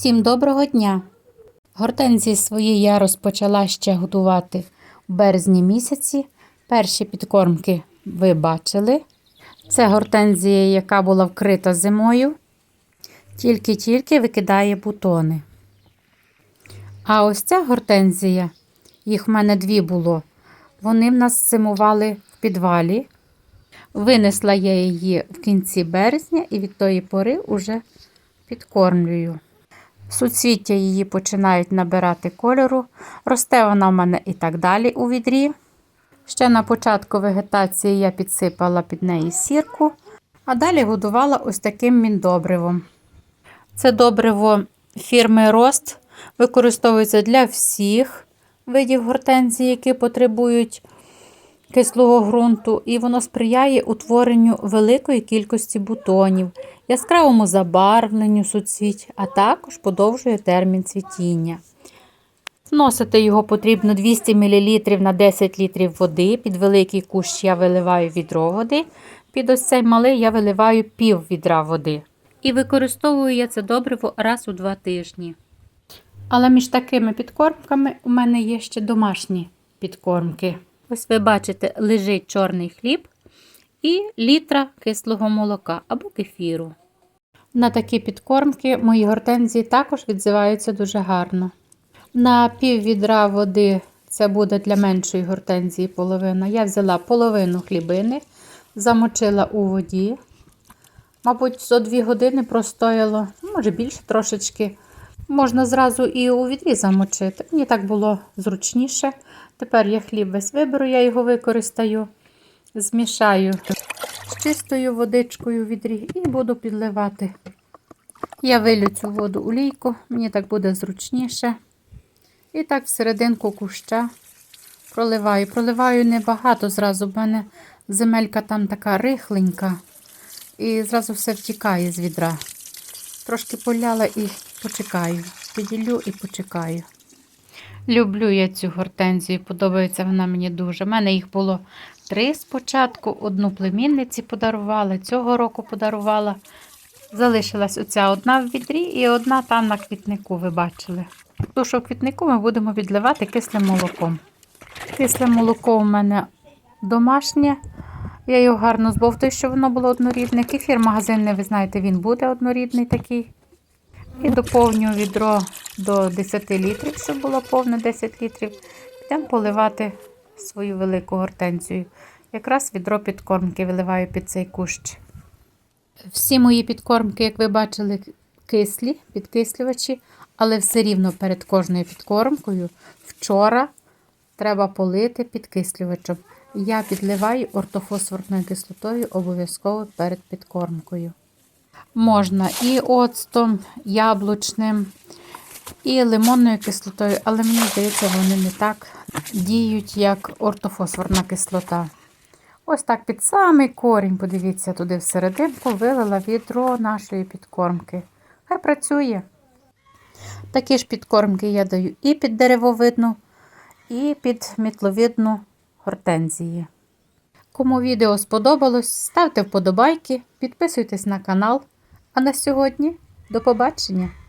Всім доброго дня! Гортензії свої я розпочала ще готувати в березні місяці. Перші підкормки ви бачили. Це гортензія, яка була вкрита зимою, тільки-тільки викидає бутони. А ось ця гортензія, їх в мене дві було. Вони в нас зимували в підвалі. Винесла я її в кінці березня і від тої пори уже підкормлюю. Суцвіття її починають набирати кольору. Росте вона в мене і так далі у відрі. Ще на початку вегетації я підсипала під неї сірку, а далі годувала ось таким міндобривом. Це добриво фірми Рост використовується для всіх видів гортензії, які потребують кислого ґрунту, і воно сприяє утворенню великої кількості бутонів, яскравому забарвленню суцвіть, а також подовжує термін цвітіння. Вносити його потрібно 200 мл на 10 літрів води. Під великий кущ я виливаю відро води. Під ось цей малий я виливаю пів відра води. І використовую я це добриво раз у два тижні. Але між такими підкормками у мене є ще домашні підкормки. Ось ви бачите, лежить чорний хліб і літра кислого молока або кефіру. На такі підкормки мої гортензії також відзиваються дуже гарно. На пів відра води це буде для меншої гортензії половина. Я взяла половину хлібини, замочила у воді. Мабуть, за 2 години простояло, може більше трошечки. Можна зразу і у відрі замочити. Мені так було зручніше. Тепер я хліб весь виберу, я його використаю, змішаю з чистою водичкою в відрі і буду підливати. Я вилю цю воду у лійку, мені так буде зручніше. І так всерединку куща проливаю. Проливаю небагато зразу, в мене земелька там така рихленька. І зразу все втікає з відра. Трошки поляла і почекаю. Піділю і почекаю. Люблю я цю гортензію, подобається вона мені дуже. У мене їх було три спочатку. Одну племінниці подарувала, цього року подарувала. Залишилась оця одна в відрі і одна там на квітнику, ви бачили. Ту, що в квітнику ми будемо відливати кислим молоком. Кисле молоко у мене домашнє. Я його гарно збовтую, щоб воно було однорідне. Кефір магазинний, ви знаєте, він буде однорідний такий. І доповнюю відро до 10 літрів, щоб було повне 10 літрів. Підемо поливати свою велику гортензію. Якраз відро підкормки виливаю під цей кущ. Всі мої підкормки, як ви бачили, кислі, підкислювачі, але все рівно перед кожною підкормкою вчора треба полити підкислювачем. Я підливаю ортофосфорною кислотою обов'язково перед підкормкою. Можна і оцтом, яблучним, і лимонною кислотою, але мені здається, вони не так діють, як ортофосфорна кислота. Ось так під самий корінь, подивіться, туди всерединку вилила відро нашої підкормки. Хай працює. Такі ж підкормки я даю і під деревовидну, і під мітловидну гортензії. Кому відео сподобалось, ставте вподобайки, підписуйтесь на канал. А на сьогодні до побачення!